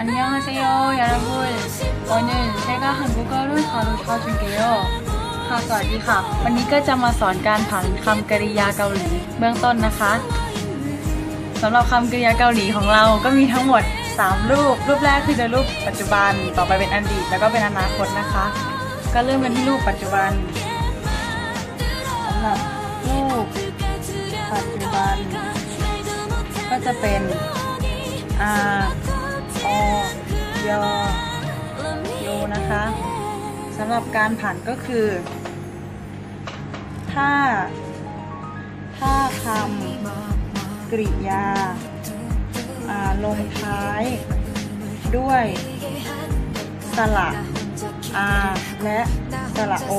안녕하세요 여러분 오늘 제가 한국어를 가르쳐줄게요 ค่ะสวัสดีค่ะ วันนี้ก็จะมาสอนการผันคำกริยาเกาหลีเบื้องต้นนะคะสำหรับคำกริยาเกาหลีของเราก็มีทั้งหมด 3 รูป รูปแรกคือจะรูปปัจจุบัน ต่อไปเป็นอดีต แล้วก็เป็นอนาคตนะคะ ก็เริ่มกันที่รูปปัจจุบันสำหรับรูปปัจจุบัน ก็จะเป็น อา ออยโยนะคะสำหรับการผันก็คือ ถ้า ถ้าคำกริยาลงท้ายด้วยสระอาและสระโอ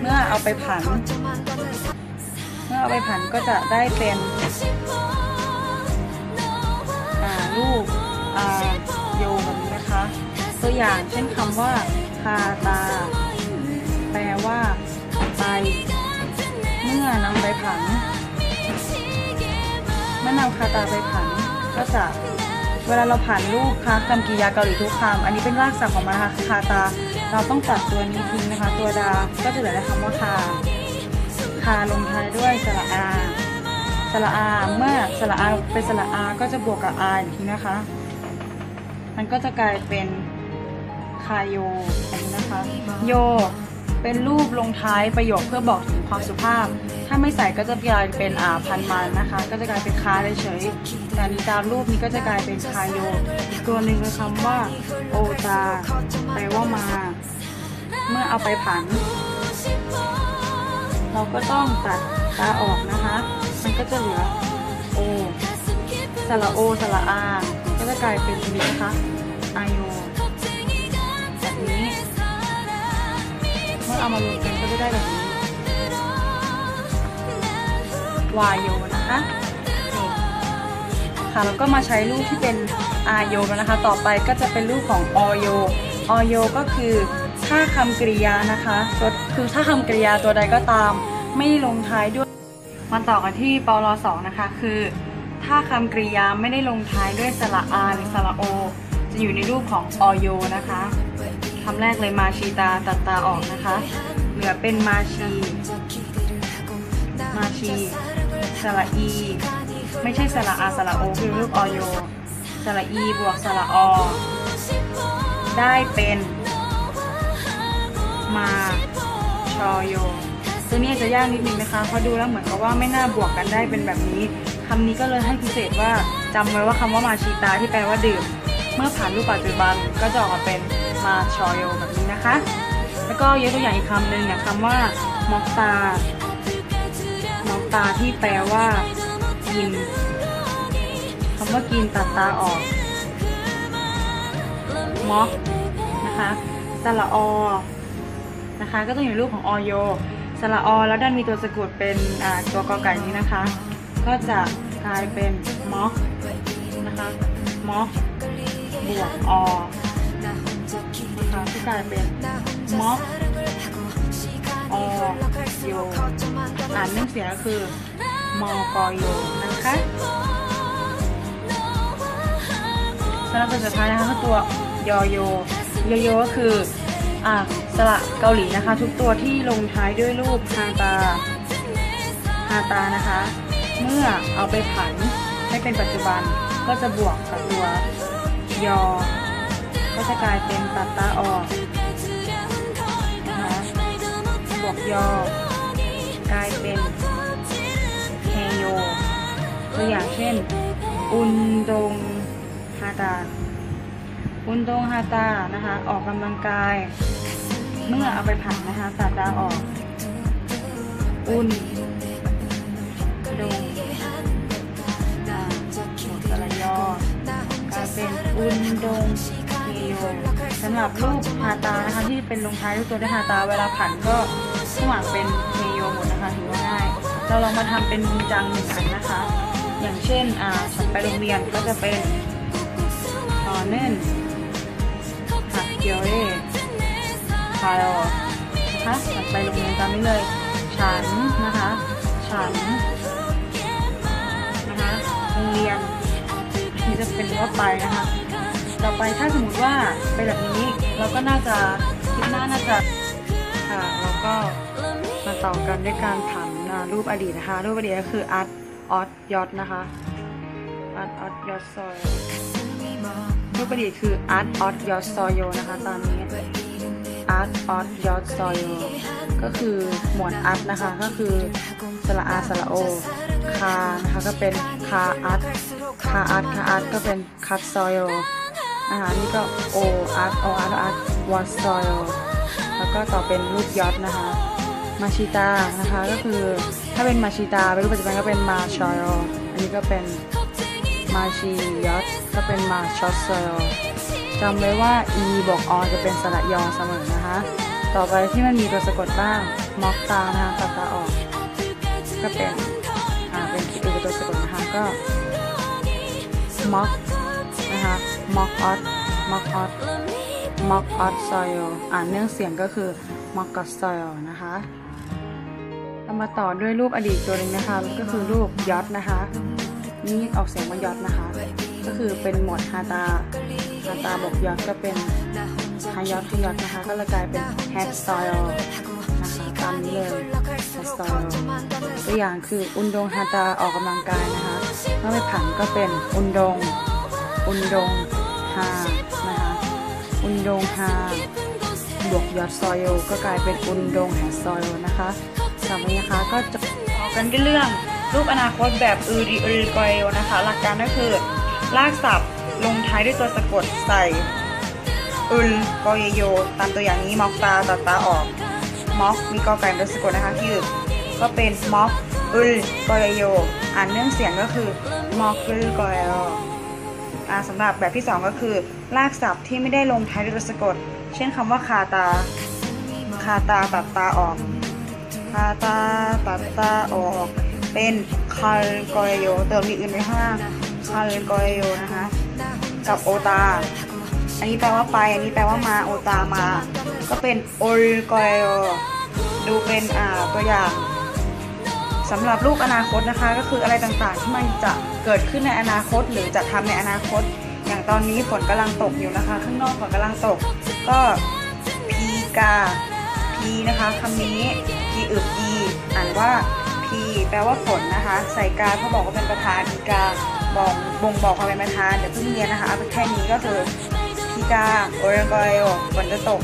เมื่อเอาไปผัน เมื่อเอาไปผันก็จะได้เป็น รูปอาโยแบบนี้นะคะ ตัวอย่างเช่นคำว่าคาตา แปลว่าไปเมื่อนำไปผันเมื่อนำคาตาไปผันก็จะเวลาเราผ่านรูปคะคำกริยาเกาหลีทุกคำอันนี้เป็นรากศัพท์ของมันนะคะคาตา เราต้องตัดตัวนี้ทิ้งนะคะ ตัวดา ก็จะเหลือแต่คำว่าคา คาลงท้ายด้วยสระอา สระอาเมื่อสระอาเป็นสระอาก็จะบวกกับอาอีกทีนะคะ มันก็จะกลายเป็นคายโยอันนี้นะคะ โย เป็นรูปลงท้ายประโยคเพื่อบอกถึงความสุภาพ ถ้าไม่ใส่ก็จะกลายเป็นอาพันมันนะคะ ก็จะกลายเป็นคาเฉยแต่นี้ตามรูปนี้ก็จะกลายเป็นคายโยอีกตัวหนึ่งคือคำว่า โอตาแปลว่ามา เมื่อเอาไปผัน เราก็ต้องตัดตาออกนะคะ มันก็จะเหลือโอสระโอสระอาก็จะกลายเป็นนี้นะคะอาโยแบบนี้ เมื่อเอามารวมกันก็จะได้แบบนี้วายโยนะคะค่ะแล้วก็มาใช้รูปที่เป็นอาโยแล้วนะคะ ต่อไปก็จะเป็นรูปของอโยอโยก็คือถ้าคำกริยานะคะคือถ้าคำกริยาตัวใดก็ตาม ไม่ลงท้ายด้วย มาต่อกันที่ปลสองนะคะคือ ถ้าคำกริยาไม่ได้ลงท้ายด้วยสระอาหรือสระโอ จะอยู่ในรูปของอโยนะคะคำแรกเลยมาชีตาตัดตาออกนะคะ เหลือเป็นมาชี มาชีสระอี ไม่ใช่สระอาสระโอคือรูปอโยสระอีบวกสระอได้เป็น มาชอโย ตัวนี้จะยากนิดนึงนะคะเพราะดูแล้วเหมือนกับว่าไม่น่าบวกกันได้เป็นแบบนี้คำนี้ก็เลยให้พิเศษว่าจำไว้ว่าคำว่ามาชีตาที่แปลว่าดื่ม เมื่อผ่านรูปปัจจุบันก็จะออกมาเป็นมาชอโยแบบนี้นะคะ แล้วก็ยกตัวอย่างอีกคำหนึ่งอย่างคำว่ามอกตามอกตาที่แปลว่ากินคำว่ากินตัดตาออกมอกนะคะสระอนะคะ ก็ต้องอยู่ในรูปของอโย ระอแล้วด้านมีตัวสะกดเป็นตัวกอไก่นี้นะคะ ก็จะกลายเป็นมอกนะคะมอกบวกอนะคะที่กลายเป็นมอกอโยอ่านเรื่องเสียงก็คือมอกอโยนะคะสำหรับตัวสุดท้ายนะคะคือตัวยอโยโยโยก็คืออะ สระเกาหลีนะคะ ทุกตัวที่ลงท้ายด้วยรูปฮาตาฮาตานะคะ เมื่อเอาไปผันให้เป็นปัจจุบันก็จะบวกกับตัวยอ ก็จะกลายเป็นตัดตาออกนะคะบวกยอ กลายเป็นเฮโยตัวอย่างเช่น อุนดงฮาตาอุนดงฮาตานะคะ ออกกำลังกาย เมื่อเอาไปผันนะคะตัดาออก อุ่นดงอ่าสระยอกลายเป็นอุ่นดงเฮโยสำหรับรูปฮาตานะคะที่เป็นลงท้ายด้วยตัวด้วยฮาตาเวลาผันก็ข้างหลังเป็นเฮโยหมดนะคะถือว่าง่าย เราลองมาทำเป็นมุงจังหนึ่งอันนะคะ อย่างเช่นอ่าฉันไปโรงเรียนก็จะเป็นตอนเน่นหักเกียวเร่ คาร์นะคะฉันไปโรงเรียนตามนี้เลย ฉันนะคะ ฉันนะคะโรงเรียนนี้จะเป็นว่าไปนะคะ ต่อไปถ้าสมมติว่าเป็นแบบนี้เราก็น่าจะคลิปหน้าน่าจะค่ะแล้วก็มาต่อกันด้วยการผันอ่ารูปอดีตนะคะ รูปอดีตก็คืออาร์ตออสยอดนะคะอาร์ตออสยอดซอยรูปอดีตคืออาร์ตออสยอดซอยโยนะคะ ตามนี้ อาร์ตออสยอดซอยโยก็คือหมวดอาร์ตนะคะก็คือสระอาสระโอคานะคะก็เป็นคาอาร์ตคาอาร์ตคาอาร์ตก็เป็นคัตซอยโยนะคะนี่ก็ O art O art art was soil แล้วก็ต่อเป็นรูปยอดนะคะมาชิตานะคะก็คือถ้าเป็นมาชิตาเป็นรูปปัจจุบันก็เป็นมาชอยอันนี้ก็เป็นมาชียอดก็เป็นมาชอตซอย จำไว้ว่า e บวก o จะเป็นสระยอเสมอนะคะ ต่อไปที่มันมีตัวสะกดบ้างม็อกตานะคะตัดตาออก ก็เป็นอ่าเป็นคิดดูตัวสะกดนะคะก็ม็อกนะคะม็อกออสม็อกออสม็อกออสซอยอ่านเนื่องเสียงก็คือม็อกกอสซอยนะคะเรามาต่อด้วยรูปอดีตตัวนึงนะคะก็คือรูปยอดนะคะนี่ออกเสียงว่ายอดนะคะ ก็คือเป็นหมวดฮาตา ฮาตาบวกยอดก็เป็นฮายอดฮายอดนะคะ ก็เลยกลายเป็นแฮดซอยนะคะตามนี้เลยแฮดซอยตัวอย่างคืออุนดงฮาตาออกกำลังกายนะคะเมื่อไปผันก็เป็นอุนดง อุนดงฮานะคะอุนดงฮาบวกยอดซอยก็กลายเป็นอุนดงแฮซอยโยนะคะต่อไปนะคะก็จะต่อกันด้วยเรื่องรูปอนาคตแบบอือริอือกอยนะคะ หลักการก็คือลากศัพท์ ลงท้ายด้วยตัวสะกดใส่อึลกอยโย ตามตัวอย่างนี้ม็อกตาตัดตาออกม็อกมีกอไก่เป็นสะกดนะคะที่อึก็เป็นม็อกอึลกอยโย อ่านเนื่องเสียงก็คือม็อกอึลกอยโยอสำหรับแบบที่ 2 ก็คือ ลากศัพท์ที่ไม่ได้ลงท้ายด้วยตัวสะกด เช่นคำว่าคาตา คาตาตัดตาออก คาตาตัดตาออก เป็นคาลกอยโย เติมมีอื่นไว้ข้างล่างคาลกอยโยนะคะ กับโอตา อันนี้แปลว่าไป อันนี้แปลว่ามาโอตามา ก็เป็นโอลกอยโยดูเป็นอ่าตัวอย่างสำหรับลูกอนาคตนะคะ ก็คืออะไรต่างๆ ที่มันจะเกิดขึ้นในอนาคต หรือจะทำในอนาคต อย่างตอนนี้ฝนกำลังตกอยู่นะคะ ข้างนอกฝนกำลังตก ก็พีกาพีนะคะคำนี้พีอึบอีอ่านว่าพีแปลว่าฝนนะคะ ใส่กาเขาบอกว่าเป็นประธานพีกา บอกบ่งบอกความเป็นประธานเดี๋ยวเพิ่งเรียนนะคะเอาแค่นี้ก็คือพีกาโอเรกอยฝนจะตก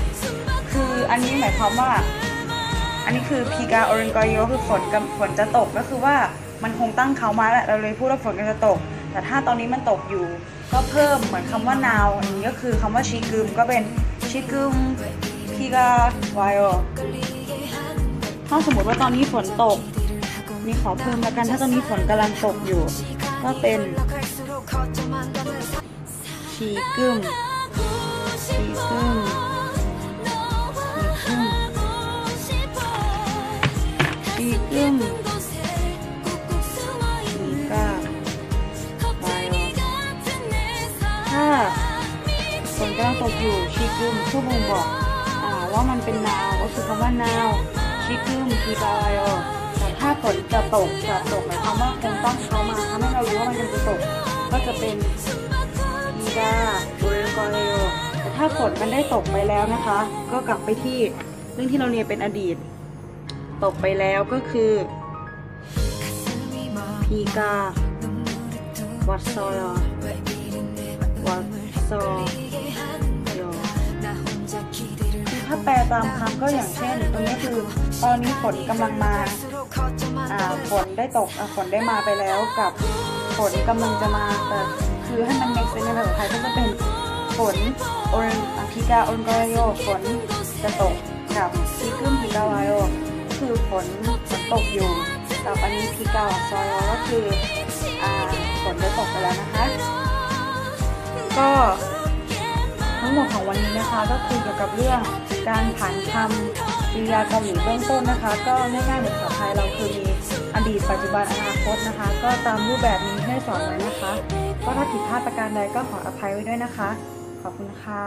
คืออันนี้หมายความว่า อันนี้คือพีกาโอเรนกอยโยคือฝนกับฝนจะตกก็คือว่ามันคงตั้งเขามาแหละเราเลยพูดว่าฝนกำลังจะตก แต่ถ้าตอนนี้มันตกอยู่ ก็เพิ่มเหมือนคำว่านาวอันนี้ก็คือคำว่าชิกึมก็เป็นชิกึมพีกาวายโอถ้าสมมติว่าตอนนี้ฝนตกนี่ขอเพิ่มแล้วกันถ้าตอนนี้ฝนกำลังตกอยู่ ก็เป็นชีกึมชีกึมชีกึมชีอึมชีกาไวโอถ้าฝนกำลังตกอยู่ชีกึมชั่วโมงบอกอว่ามันเป็นนาวก็คือคำว่านาวชีกึมชีกาไวโอแต่ถ้า ฝนจะตกจะตกหมายความว่าคงต้องเขามาทำให้เรารู้ว่ามันจะตก ก็จะเป็นชีกาโอเรนกเรโอแต่ถ้าฝนมันได้ตกไปแล้วนะคะ ก็กลับไปที่เรื่องที่เราเรียนเป็นอดีต ตกไปแล้วก็คือพีกาวัดซอยวัดซอยคือถ้าแปลตามคำก็อย่างเช่นตรงนี้คือ ตอนนี้ฝนกำลังมา ฝนได้ตกฝนได้มาไปแล้วกับฝนกำลังจะมาแต่คือให้มัน make sense ในภาษาไทยก็จะเป็นฝนโอเรนพีกาโอรนกอโยฝนจะตกกับพีกึมพีกาวาโยคือฝนฝนตกอยู่กับอันนี้พีกาซอยก็คือฝนได้ตกไปแล้วนะคะ ก็ทั้งหมดของวันนี้นะคะก็คือเกี่ยวกับเรื่องการผันคำกริยาเกาหลีเบื้องต้นนะคะ ก็ง่ายๆเหมือนภาษาไทยเราคือมี อดีตปัจจุบันอนาคตนะคะ ก็ตามรูปแบบนี้ให้สอนไว้นะคะ ก็ถ้าผิดพลาดประการใดก็ขออภัยไว้ด้วยนะคะ ขอบคุณค่ะ